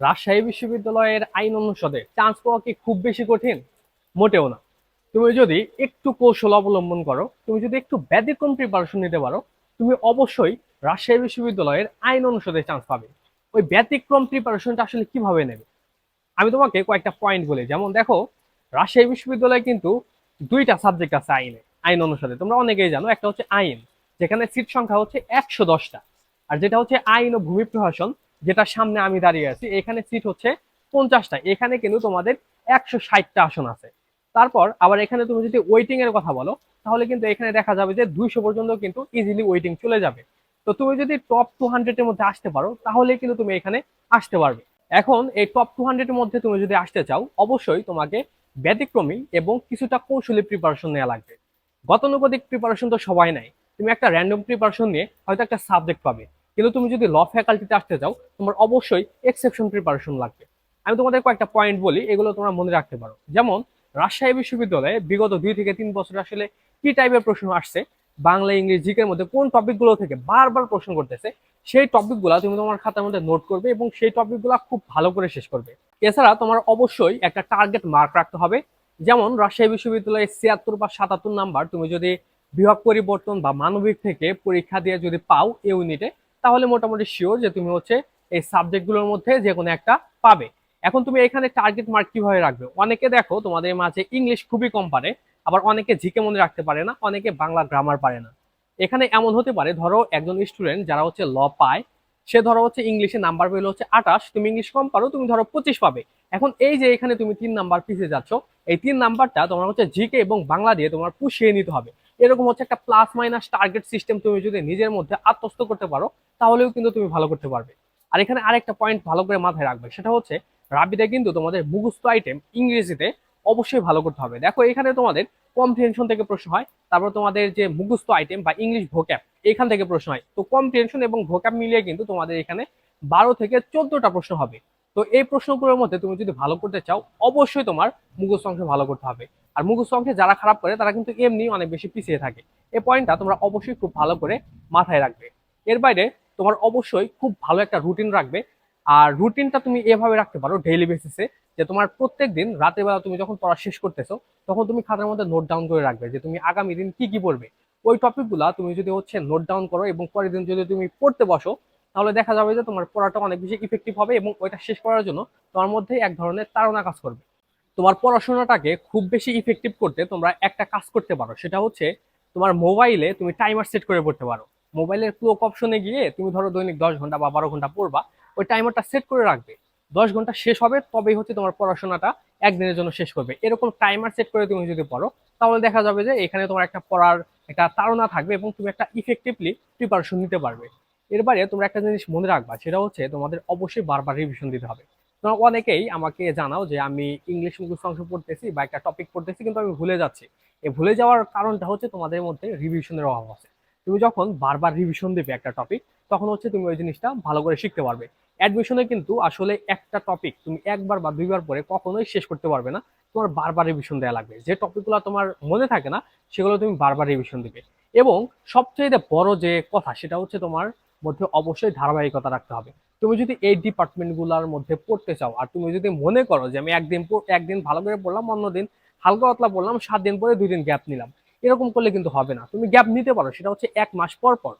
রাজশাহী বিশ্ববিদ্যালয়ের আইন অনুষদে চান্স পাওয়া কি খুব বেশি কঠিন? মোটেও না। তুমি যদি একটু কৌশল অবলম্বন করো, তুমি যদি একটু ব্যতিক্রম প্রিপারেশন নিতে পারো, তুমি অবশ্যই রাজশাহী বিশ্ববিদ্যালয়ের আইন অনুষদে চান্স পাবে। ওই ব্যতিক্রম প্রিপারেশনটা আসলে কীভাবে নেবে? আমি তোমাকে কয়েকটা পয়েন্ট বলি। যেমন দেখো, রাজশাহী বিশ্ববিদ্যালয়ে কিন্তু দুইটা সাবজেক্ট আছে আইনে, আইন অনুষদে। তোমরা অনেকেই জানো, একটা হচ্ছে আইন, যেখানে সিট সংখ্যা হচ্ছে একশো দশটা। আর যেটা হচ্ছে আইন ও ভূমি প্রশাসন যেটা সামনে আমি দাঁড়িয়ে আছি, এখানে সিট হচ্ছে পঞ্চাশটা। এখানে কিন্তু তোমাদের একশো ষাটটা আসন আছে। তারপর আবার এখানে তুমি যদি ওয়েটিং এর কথা বলো, তাহলে কিন্তু এখানে দেখা যাবে যে দুইশো পর্যন্ত কিন্তু ইজিলি ওয়েটিং চলে যাবে। তো তুমি যদি টপ টু হান্ড্রেড এর মধ্যে আসতে পারো, তাহলে কিন্তু তুমি এখানে আসতে পারবে। এখন এই টপ টু হান্ড্রেড এর মধ্যে তুমি যদি আসতে চাও, অবশ্যই তোমাকে ব্যতিক্রমী এবং কিছুটা কৌশলী প্রিপারেশন নেওয়া লাগবে। গতানুগতিক প্রিপারেশন তো সবাই নাই তুমি একটা র্যান্ডম প্রিপারেশন নিয়ে হয়তো একটা সাবজেক্ট পাবে। কিন্তু তুমি যদি ল ফ্যাকাল্টিতে আসতে চাও, তোমার অবশ্যই এক্সেপশন প্রিপারেশন লাগবে। আমি তোমাদের কয়েকটা পয়েন্ট বলি, এগুলো তোমরা মনে রাখতে পারো। যেমন, রাজশাহী বিশ্ববিদ্যালয়ে বিগত দুই থেকে তিন বছর আসলে কি টাইপের প্রশ্ন আসছে, বাংলা, ইংরেজি, জিকের মধ্যে কোন টপিকগুলো থেকে বারবার প্রশ্ন করতেছে, সেই টপিকগুলো তুমি তোমার খাতার মধ্যে নোট করবে এবং সেই টপিকগুলো খুব ভালো করে শেষ করবে। এছাড়া তোমার অবশ্যই একটা টার্গেট মার্ক রাখতে হবে, যেমন রাজশাহী বিশ্ববিদ্যালয়ে ছিয়াত্তর বা সাতাত্তর নাম্বার তুমি যদি বিভাগ পরিবর্তন বা মানবিক থেকে পরীক্ষা দিয়ে যদি পাও এই ইউনিটে তাহলে মোটামুটি শিওর যে তুমি হচ্ছে এই সাবজেক্টগুলোর মধ্যে যে কোনো একটা পাবে। এখন তুমি এখানে টার্গেট মার্ক কীভাবে রাখবে? অনেকে দেখো তোমাদের মাঝে ইংলিশ খুবই কম পারে, আবার অনেকে জিকে মনে রাখতে পারে না, অনেকে বাংলা গ্রামার পারে না। এখানে এমন হতে পারে, ধরো একজন স্টুডেন্ট যারা হচ্ছে ল পায়, সে ধরো হচ্ছে ইংলিশে নাম্বার পেলে হচ্ছে আঠাশ, তুমি ইংলিশ কম পারো, তুমি ধরো পঁচিশ পাবে। এখন এই যে এখানে তুমি তিন নাম্বার পিছিয়ে যাচ্ছ, এই তিন নাম্বারটা তোমার হচ্ছে জিকে এবং বাংলা দিয়ে তোমার পুষিয়ে নিতে হবে। এরকম হচ্ছে একটা প্লাস মাইনাস টার্গেট সিস্টেম তুমি যদি নিজের মধ্যে আত্মস্থ করতে পারো, তাহলেও কিন্তু তুমি ভালো করতে পারবে। আর এখানে আরেকটা পয়েন্ট ভালো করে মাথায় রাখবে, সেটা হচ্ছে রাবিতে কিন্তু তোমাদের মুখস্থ আইটেম ইংরেজিতে অবশ্যই ভালো করতে হবে। দেখো এখানে তোমাদের কম্প্রিহেনশন থেকে প্রশ্ন হয়, তারপর তোমাদের যে মুখস্থ আইটেম বা ইংলিশ ভোক্যাপ এখান থেকে প্রশ্ন হয়। তো কম্প্রিহেনশন এবং ভোক্যাপ মিলিয়ে কিন্তু তোমাদের এখানে বারো থেকে চোদ্দটা প্রশ্ন হবে। তো এই প্রশ্নগুলোর মধ্যে তুমি যদি ভালো করতে চাও, অবশ্যই তোমার মুখস্থ অংশ ভালো করতে হবে। আর মুখস্থ অংশে যারা খারাপ করে, তারা কিন্তু এমনি অনেক বেশি পিছিয়ে থাকে। এই পয়েন্টটা তোমরা অবশ্যই খুব ভালো করে মাথায় রাখবে। এর বাইরে তোমার অবশ্যই খুব ভালো একটা রুটিন রাখবে। আর রুটিনটা তুমি এভাবে রাখতে পারো ডেইলি বেসিসে যে তোমার প্রত্যেক দিন রাতের বেলা তুমি যখন পড়া শেষ করতেছো, তখন তুমি খাতার মধ্যে নোট ডাউন করে রাখবে যে তুমি আগামী দিন কি কি পড়বে। ওই টপিকগুলা তুমি যদি হচ্ছে নোট ডাউন করো এবং পরের দিন যদি তুমি পড়তে বসো তাহলে দেখা যাবে যে তোমার পড়াটা অনেক বেশি ইফেক্টিভ হবে এবং ওইটা শেষ করার জন্য তোমার মধ্যে এক ধরনের তাড়না কাজ করবে। তোমার পড়াশোনাটাকে খুব বেশি ইফেক্টিভ করতে তোমরা একটা কাজ করতে পারো, সেটা হচ্ছে তোমার মোবাইলে তুমি টাইমার সেট করে পড়তে পারো। মোবাইলের ক্লোক অপশনে গিয়ে তুমি ধরো দৈনিক দশ ঘণ্টা বা বারো ঘণ্টা পড়বা, ওই টাইমারটা সেট করে রাখবে। দশ ঘণ্টা শেষ হবে, তবেই হচ্ছে তোমার পড়াশোনাটা একদিনের জন্য শেষ করবে। এরকম টাইমার সেট করে তুমি যদি পড়ো, তাহলে দেখা যাবে যে এখানে তোমার একটা পড়ার একটা তাড়না থাকবে এবং তুমি একটা ইফেক্টিভলি প্রিপারেশন নিতে পারবে। এর তোমরা একটা জিনিস মনে রাখবা, সেটা হচ্ছে তোমাদের অবশ্যই বারবার রিভিশন দিতে হবে। তোমরা অনেকেই আমাকে জানাও যে আমি ইংলিশ মুখস্থ অংশ পড়তেছি বা একটা টপিক পড়তেছি কিন্তু আমি ভুলে যাচ্ছি। এই ভুলে যাওয়ার কারণটা হচ্ছে তোমাদের মধ্যে রিভিশনের অভাব আছে। তুমি যখন বারবার রিভিশন দেবে একটা টপিক তখন হচ্ছে তুমি ওই জিনিসটা ভালো করে শিখতে পারবে। অ্যাডমিশনে কিন্তু আসলে একটা টপিক তুমি একবার বা দুইবার পরে কখনোই শেষ করতে পারবে না। তোমার বারবার রিভিশন দেওয়া লাগবে। যে টপিকগুলো তোমার মনে থাকে না, সেগুলো তুমি বারবার রিভিশন দিবে। এবং সবচেয়ে বড় যে কথা, সেটা হচ্ছে তোমার মধ্যে অবশ্যই ধারাবাহিকতা রাখতে হবে। তুমি যদি এই ডিপার্টমেন্টগুলোর মধ্যে পড়তে চাও, আর তুমি যদি মনে করো যে আমি একদিন একদিন ভালো করে পড়লাম অন্যদিন হালকা পাতলা পড়লাম, সাত দিন পরে দুই দিন গ্যাপ নিলাম। এরকম করলে কিন্তু হবে না। তুমি গ্যাপ নিতে পারো, সেটা হচ্ছে এক মাস পর পর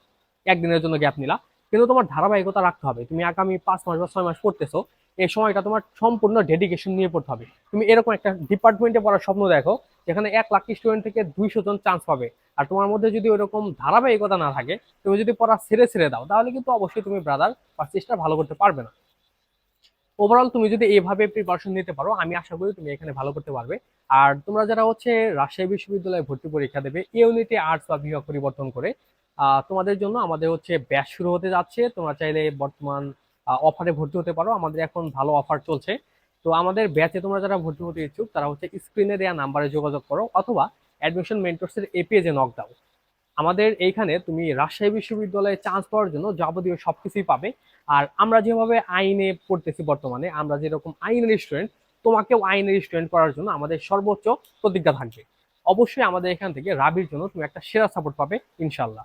একদিনের জন্য গ্যাপ নিলা। কিন্তু তোমার ধারাবাহিকতা রাখতে হবে। তুমি আগামী পাঁচ মাস বা ছয় মাস পড়তেছো, এই সময়টা তোমার সম্পূর্ণ ডেডিকেশন নিয়ে পড়তে হবে। তুমি এরকম একটা ডিপার্টমেন্টে পড়ার স্বপ্ন দেখো যেখানে এক লাখ স্টুডেন্ট থেকে দুইশো জন চান্স পাবে। আর তোমার মধ্যে যদি ওইরকম ধারাবাহিকতা না থাকে, তুমি যদি পড়া ছেড়ে ছেড়ে দাও, তাহলে কিন্তু অবশ্যই তুমি ব্রাদার সিস্টার ভালো করতে পারবে না। ওভারঅল তুমি যদি এইভাবে প্রিপারেশন নিতে পারো, আমি আশা করি তুমি এখানে ভালো করতে পারবে। আর তোমরা যারা হচ্ছে রাজশাহী বিশ্ববিদ্যালয়ে ভর্তি পরীক্ষা দেবে, ইউনিটি আর্টস বা বিভাগ পরিবর্তন করে তোমাদের জন্য আমাদের হচ্ছে ব্যাচ শুরু হতে যাচ্ছে। তোমরা চাইলে বর্তমান অফারে ভর্তি হতে পারো। আমাদের এখন ভালো অফার চলছে। তো আমাদের ব্যাচে তোমরা যারা ভর্তি হতে ইচ্ছুক, তারা হচ্ছে স্ক্রিনে দেওয়া নাম্বারে যোগাযোগ করো অথবা অ্যাডমিশন মেন্টরসের এ পেজে নক দাও আমাদের এইখানে তুমি রাজশাহী বিশ্ববিদ্যালয়ে চান্স পাওয়ার জন্য যাবতীয় সবকিছুই পাবে। আর আমরা যেভাবে আইনে পড়তেছি বর্তমানে, আমরা যেরকম আইনের স্টুডেন্ট তোমাকেও আইনের স্টুডেন্ট করার জন্য আমাদের সর্বোচ্চ প্রতিজ্ঞা থাকবে। অবশ্যই আমাদের এখান থেকে রাবির জন্য তুমি একটা সেরা সাপোর্ট পাবে ইনশাল্লাহ